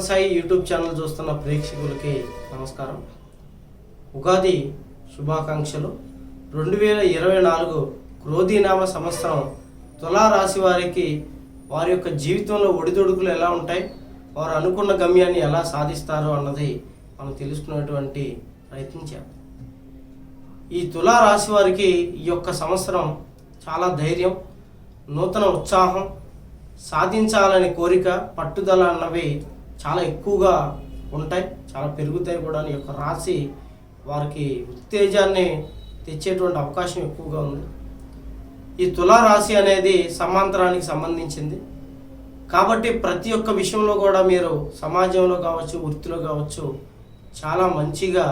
Sai YouTube channel చూస్తున్న ప్రేక్షకులకి నమస్కారం. ఉగాది శుభాకాంక్షలు. రెండు వేల ఇరవై నాలుగు క్రోధీనామ సంవత్సరం తులా రాశి వారికి వారి యొక్క జీవితంలో ఒడిదొడుకులు ఎలా ఉంటాయి? వారు అనుకున్న గమ్యాన్ని ఎలా సాధిస్తారు అన్నది మనం తెలుసుకునేటువంటి ప్రయత్నం చేద్దాం. ఈ తులా రాశి వారికి ఈ యొక్క సంవత్సరం చాలా ధైర్యం నూతన ఉత్సాహం సాధించాలనే కోరిక పట్టుదల అన్నవి చాలా ఎక్కువగా ఉంటాయి చాలా పెరుగుతాయి కూడా ఈ యొక్క రాశి వారికి ఉత్తేజాన్ని తెచ్చేటువంటి అవకాశం ఎక్కువగా ఉంది. ఈ తులారాశి అనేది సమాంతరానికి సంబంధించింది. కాబట్టి ప్రతి ఒక్క విషయంలో కూడా మీరు సమాజంలో కావచ్చు వృత్తిలో కావచ్చు చాలా మంచిగా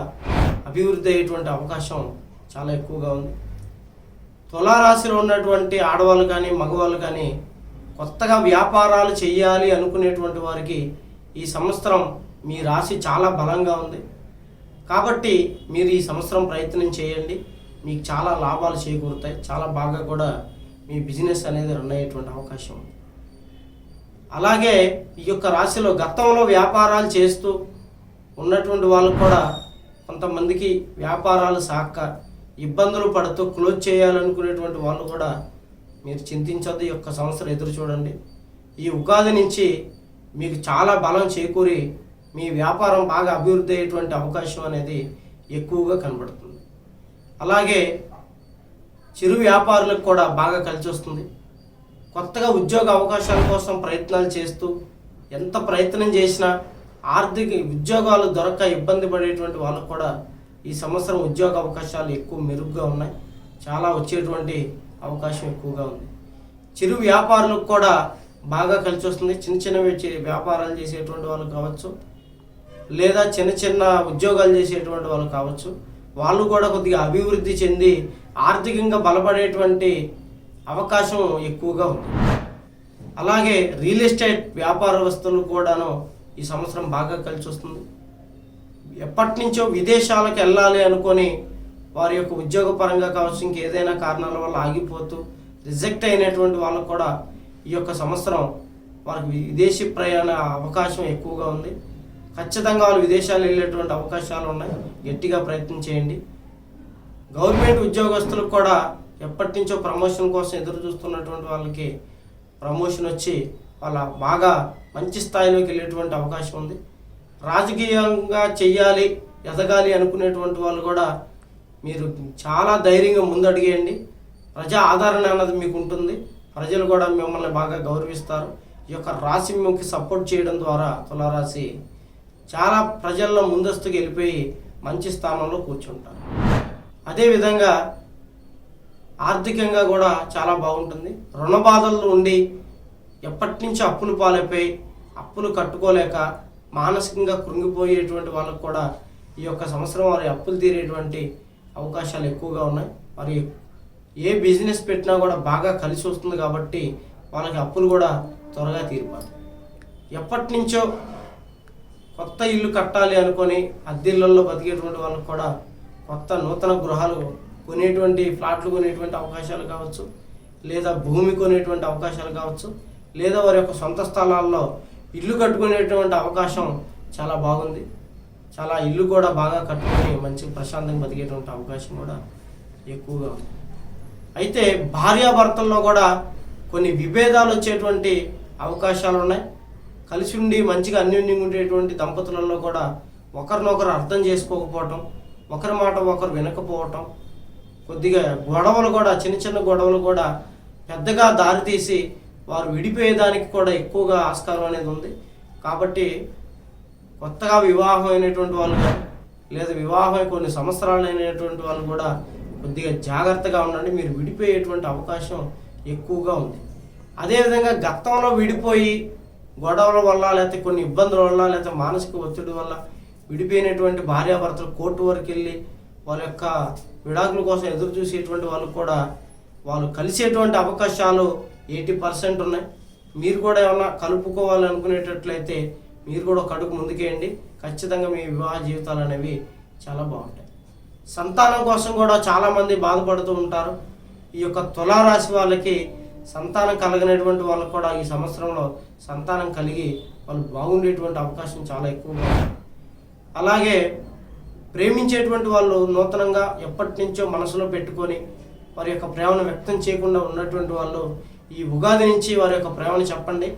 అభివృద్ధి అయ్యేటువంటి అవకాశం చాలా ఎక్కువగా ఉంది. తులారాశిలో ఉన్నటువంటి ఆడవాళ్ళు కానీ మగవాళ్ళు కానీ కొత్తగా వ్యాపారాలు చేయాలి అనుకునేటువంటి వారికి ఈ సంవత్సరం మీ రాశి చాలా బలంగా ఉంది. కాబట్టి మీరు ఈ సంవత్సరం ప్రయత్నం చేయండి. మీకు చాలా లాభాలు చేకూరుతాయి. చాలా బాగా కూడా మీ బిజినెస్ అనేది రన్ అయ్యేటువంటి అవకాశం ఉంది. అలాగే ఈ యొక్క రాశిలో గతంలో వ్యాపారాలు చేస్తూ ఉన్నటువంటి వాళ్ళు కూడా కొంతమందికి వ్యాపారాలు సాక్క ఇబ్బందులు పడుతూ క్లోజ్ చేయాలనుకునేటువంటి వాళ్ళు కూడా మీరు చింతించొద్దు. ఈ యొక్క సంవత్సరం ఎదురు చూడండి. ఈ ఉగాది నుంచి మీకు చాలా బలం చేకూరి మీ వ్యాపారం బాగా అభివృద్ధి అయ్యేటువంటి అవకాశం అనేది ఎక్కువగా కనబడుతుంది. అలాగే చిరు వ్యాపారులకు కూడా బాగా కలిసి వస్తుంది. కొత్తగా ఉద్యోగ అవకాశాల కోసం ప్రయత్నాలు చేస్తూ ఎంత ప్రయత్నం చేసినా ఆర్థిక ఉద్యోగాలు దొరక్క ఇబ్బంది పడేటువంటి వాళ్ళకు కూడా ఈ సంవత్సరం ఉద్యోగ అవకాశాలు ఎక్కువ మెరుగ్గా ఉన్నాయి. చాలా వచ్చేటువంటి అవకాశం ఎక్కువగా ఉంది. చిరు వ్యాపారులకు కూడా బాగా కలిసి వస్తుంది. చిన్న చిన్న వ్యాపారాలు చేసేటువంటి వాళ్ళు కావచ్చు లేదా చిన్న చిన్న ఉద్యోగాలు చేసేటువంటి వాళ్ళు కావచ్చు వాళ్ళు కూడా కొద్దిగా అభివృద్ధి చెంది ఆర్థికంగా బలపడేటువంటి అవకాశం ఎక్కువగా ఉంది. అలాగే రియల్ ఎస్టేట్ వ్యాపారస్తులు కూడాను ఈ సంవత్సరం బాగా కలిసి వస్తుంది. ఎప్పటి నుంచో విదేశాలకు వెళ్ళాలి అనుకొని వారి యొక్క ఉద్యోగపరంగా కావచ్చు ఇంకేదైనా కారణాల వల్ల ఆగిపోతూ రిజెక్ట్ అయినటువంటి వాళ్ళకు కూడా ఈ యొక్క సంవత్సరం వారికి విదేశీ ప్రయాణ అవకాశం ఎక్కువగా ఉంది. ఖచ్చితంగా వాళ్ళు విదేశాలు వెళ్ళేటువంటి అవకాశాలు ఉన్నాయి. గట్టిగా ప్రయత్నం చేయండి. గవర్నమెంట్ ఉద్యోగస్తులకు కూడా ఎప్పటి నుంచో ప్రమోషన్ కోసం ఎదురు చూస్తున్నటువంటి వాళ్ళకి ప్రమోషన్ వచ్చి వాళ్ళ బాగా మంచి స్థాయిలోకి వెళ్ళేటువంటి అవకాశం ఉంది. రాజకీయంగా చెయ్యాలి ఎదగాలి అనుకునేటువంటి వాళ్ళు కూడా మీరు చాలా ధైర్యంగా ముందడిగేయండి ప్రజా ఆదరణ అన్నది మీకు ఉంటుంది. ప్రజలు కూడా మిమ్మల్ని బాగా గౌరవిస్తారు. ఈ యొక్క రాశి మీకు సపోర్ట్ చేయడం ద్వారా తులారాశి చాలా ప్రజల్లో ముందస్తుకు వెళ్ళిపోయి మంచి స్థానంలో కూర్చుంటారు. అదేవిధంగా ఆర్థికంగా కూడా చాలా బాగుంటుంది. రుణ బాధల్లో ఉండి ఎప్పటి నుంచి అప్పులు పాలైపోయి అప్పులు కట్టుకోలేక మానసికంగా కృంగిపోయేటువంటి వాళ్ళకు కూడా ఈ యొక్క సంవత్సరం వారి అప్పులు తీరేటువంటి అవకాశాలు ఎక్కువగా ఉన్నాయి. మరి ఏ బిజినెస్ పెట్టినా కూడా బాగా కలిసి వస్తుంది కాబట్టి వాళ్ళకి అప్పులు కూడా త్వరగా తీరిపోతాయి. ఎప్పటి నుంచో కొత్త ఇల్లు కట్టాలి అనుకొని అద్దెళ్ళల్లో బతికేటువంటి వాళ్ళకి కూడా కొత్త నూతన గృహాలు కొనేటువంటి ఫ్లాట్లు కొనేటువంటి అవకాశాలు కావచ్చు లేదా భూమి కొనేటువంటి అవకాశాలు కావచ్చు లేదా వారి యొక్క సొంత స్థలాల్లో ఇల్లు కట్టుకునేటువంటి అవకాశం చాలా బాగుంది. చాలా ఇల్లు కూడా బాగా కట్టుకొని మంచి ప్రశాంతంగా బతికేటువంటి అవకాశం కూడా ఎక్కువగా ఉంది. అయితే భార్యాభర్తల్లో కూడా కొన్ని విభేదాలు వచ్చేటువంటి అవకాశాలు ఉన్నాయి. కలిసి ఉండి మంచిగా అన్యోన్యంగా ఉండేటువంటి దంపతులలో కూడా ఒకరినొకరు అర్థం చేసుకోకపోవటం ఒకరి మాట ఒకరు వినకపోవటం కొద్దిగా గొడవలు కూడా చిన్న చిన్న గొడవలు కూడా పెద్దగా దారితీసి వారు విడిపోయేదానికి కూడా ఎక్కువగా ఆస్కారం అనేది ఉంది. కాబట్టి కొత్తగా వివాహం అయినటువంటి వాళ్ళు లేదా వివాహం కొన్ని సంవత్సరాలు అయినటువంటి వాళ్ళు కూడా కొద్దిగా జాగ్రత్తగా ఉండండి. మీరు విడిపోయేటువంటి అవకాశం ఎక్కువగా ఉంది. అదేవిధంగా గతంలో విడిపోయి గొడవల వల్ల లేకపోతే కొన్ని ఇబ్బందుల వల్ల లేకపోతే మానసిక ఒత్తిడి వల్ల విడిపోయినటువంటి భార్యాభర్తలు కోర్టు వరకు వెళ్ళి వాళ్ళ యొక్క విడాకుల కోసం ఎదురు చూసేటువంటి వాళ్ళు కూడా వాళ్ళు కలిసేటువంటి అవకాశాలు ఎయిటీ పర్సెంట్ ఉన్నాయి. మీరు కూడా ఏమన్నా కలుపుకోవాలి అనుకునేటట్లయితే మీరు కూడా ఒక ముందుకేయండి. ఖచ్చితంగా మీ వివాహ జీవితాలు అనేవి చాలా బాగుంటాయి. సంతానం కోసం కూడా చాలామంది బాధపడుతూ ఉంటారు. ఈ యొక్క తులారాశి వాళ్ళకి సంతానం కలగనటువంటి వాళ్ళకు కూడా ఈ సంవత్సరంలో సంతానం కలిగి వాళ్ళు బాగుండేటువంటి అవకాశం చాలా ఎక్కువగా ఉంది. అలాగే ప్రేమించేటువంటి వాళ్ళు నూతనంగా ఎప్పటి నుంచో మనసులో పెట్టుకొని వారి యొక్క ప్రేమను వ్యక్తం చేయకుండా ఉన్నటువంటి వాళ్ళు ఈ ఉగాది నుంచి వారి యొక్క ప్రేమను చెప్పండి.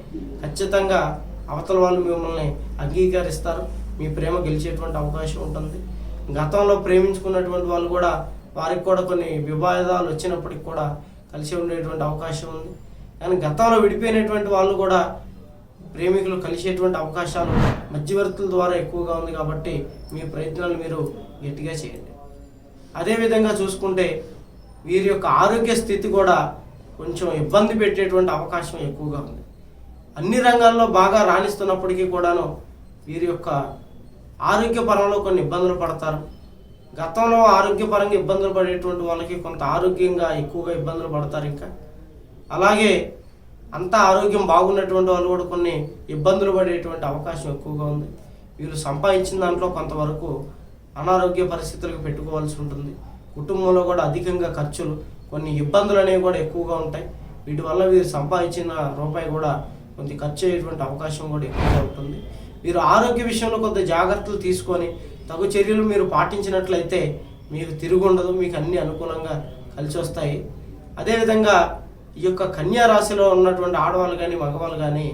ఖచ్చితంగా అవతల వాళ్ళు మిమ్మల్ని అంగీకరిస్తారు. మీ ప్రేమ గెలిచేటువంటి అవకాశం ఉంటుంది. గతంలో ప్రేమించుకున్నటువంటి వాళ్ళు కూడా వారికి కూడా కొన్ని వివాదాలు వచ్చినప్పటికి కూడా కలిసి ఉండేటువంటి అవకాశం ఉంది. కానీ గతంలో విడిపోయినటువంటి వాళ్ళు కూడా ప్రేమికులు కలిసేటువంటి అవకాశాలు మధ్యవర్తుల ద్వారా ఎక్కువగా ఉంది కాబట్టి మీ ప్రయత్నాలు మీరు గట్టిగా చేయండి. అదేవిధంగా చూసుకుంటే వీరి యొక్క ఆరోగ్య స్థితి కూడా కొంచెం ఇబ్బంది పెట్టేటువంటి అవకాశం ఎక్కువగా ఉంది. అన్ని రంగాల్లో బాగా రాణిస్తున్నప్పటికీ కూడాను వీరి యొక్క ఆరోగ్యపరంలో కొన్ని ఇబ్బందులు పడతారు. గతంలో ఆరోగ్యపరంగా ఇబ్బందులు పడేటువంటి వాళ్ళకి కొంత ఆరోగ్యంగా ఎక్కువగా ఇబ్బందులు పడతారు ఇంకా. అలాగే అంత ఆరోగ్యం బాగున్నటువంటి వాళ్ళు కూడా కొన్ని ఇబ్బందులు పడేటువంటి అవకాశం ఎక్కువగా ఉంది. వీళ్ళు సంపాదించిన దాంట్లో కొంతవరకు అనారోగ్య పరిస్థితులకు పెట్టుకోవాల్సి ఉంటుంది. కుటుంబంలో కూడా అధికంగా ఖర్చులు కొన్ని ఇబ్బందులు అనేవి కూడా ఎక్కువగా ఉంటాయి. వీటి వల్ల వీరు సంపాదించిన రూపాయి కూడా కొంత ఖర్చు అయ్యేటువంటి అవకాశం కూడా ఎక్కువగా ఉంటుంది. మీరు ఆరోగ్య విషయంలో కొంత జాగ్రత్తలు తీసుకొని తగు చర్యలు మీరు పాటించినట్లయితే మీకు తిరుగుండదు మీకు అన్ని అనుకూలంగా కలిసి వస్తాయి అదేవిధంగా ఈ యొక్క కన్యా రాశిలో ఉన్నటువంటి ఆడవాళ్ళు కానీ మగవాళ్ళు కానీ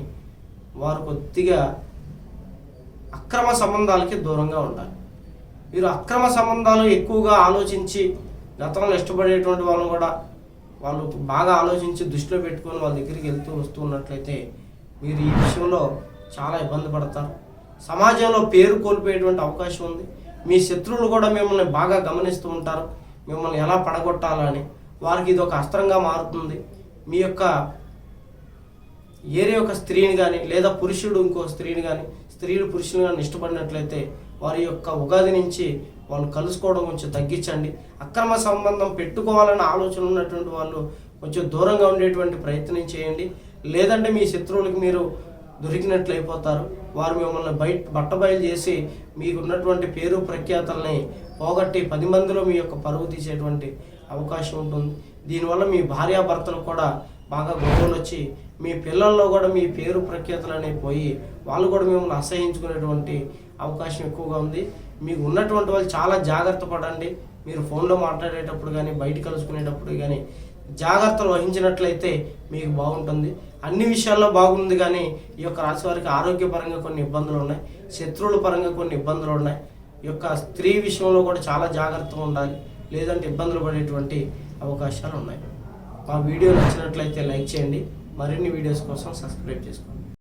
వారు కొద్దిగా అక్రమ సంబంధాలకి దూరంగా ఉండాలి. మీరు అక్రమ సంబంధాలు ఎక్కువగా ఆలోచించి గతంలో ఇష్టపడేటువంటి వాళ్ళని కూడా వాళ్ళు బాగా ఆలోచించి దృష్టిలో పెట్టుకొని వాళ్ళ దగ్గరికి వెళ్తూ వస్తూ ఉన్నట్లయితే మీరు ఈ విషయంలో చాలా ఇబ్బంది పడతారు. సమాజంలో పేరు కోల్పోయేటువంటి అవకాశం ఉంది. మీ శత్రువులు కూడా మిమ్మల్ని బాగా గమనిస్తూ ఉంటారు. మిమ్మల్ని ఎలా పడగొట్టాలని వారికి ఇది ఒక అస్త్రంగా మారుతుంది. మీ యొక్క ఏరే ఒక స్త్రీని కానీ లేదా పురుషుడు ఇంకో స్త్రీని కానీ స్త్రీలు పురుషులు కానీ ఇష్టపడినట్లయితే వారి యొక్క ఉగాది నుంచి వాళ్ళు కలుసుకోవడం కొంచెం తగ్గించండి. అక్రమ సంబంధం పెట్టుకోవాలన్న ఆలోచన ఉన్నటువంటి వాళ్ళు కొంచెం దూరంగా ఉండేటువంటి ప్రయత్నం చేయండి. లేదంటే మీ శత్రువులకు మీరు దొరికినట్లు అయిపోతారు వారు మిమ్మల్ని బయట బట్టబయలు చేసి మీకు ఉన్నటువంటి పేరు ప్రఖ్యాతల్ని పోగొట్టి పది మందిలో మీ యొక్క పరువు తీసేటువంటి అవకాశం ఉంటుంది. దీనివల్ల మీ భార్యాభర్తలు కూడా బాగా గొడవలు వచ్చి మీ పిల్లల్లో కూడా మీ పేరు ప్రఖ్యాతలు అనేవి పోయి వాళ్ళు కూడా మిమ్మల్ని అసహించుకునేటువంటి అవకాశం ఎక్కువగా ఉంది. మీకు ఉన్నటువంటి వాళ్ళు చాలా జాగ్రత్త పడండి. మీరు ఫోన్లో మాట్లాడేటప్పుడు కానీ బయట కలుసుకునేటప్పుడు కానీ జాగ్రత్తలు వహించినట్లయితే మీకు బాగుంటుంది. అన్ని విషయాల్లో బాగుంది కానీ ఈ యొక్క రాశి వారికి ఆరోగ్యపరంగా కొన్ని ఇబ్బందులు ఉన్నాయి. శత్రువుల పరంగా కొన్ని ఇబ్బందులు ఉన్నాయి. ఈ యొక్క స్త్రీ విషయంలో కూడా చాలా జాగ్రత్తగా ఉండాలి. లేదంటే ఇబ్బందులు పడేటువంటి అవకాశాలు ఉన్నాయి. మా వీడియో నచ్చినట్లయితే లైక్ చేయండి. మరిన్ని వీడియోస్ కోసం సబ్స్క్రైబ్ చేసుకోండి.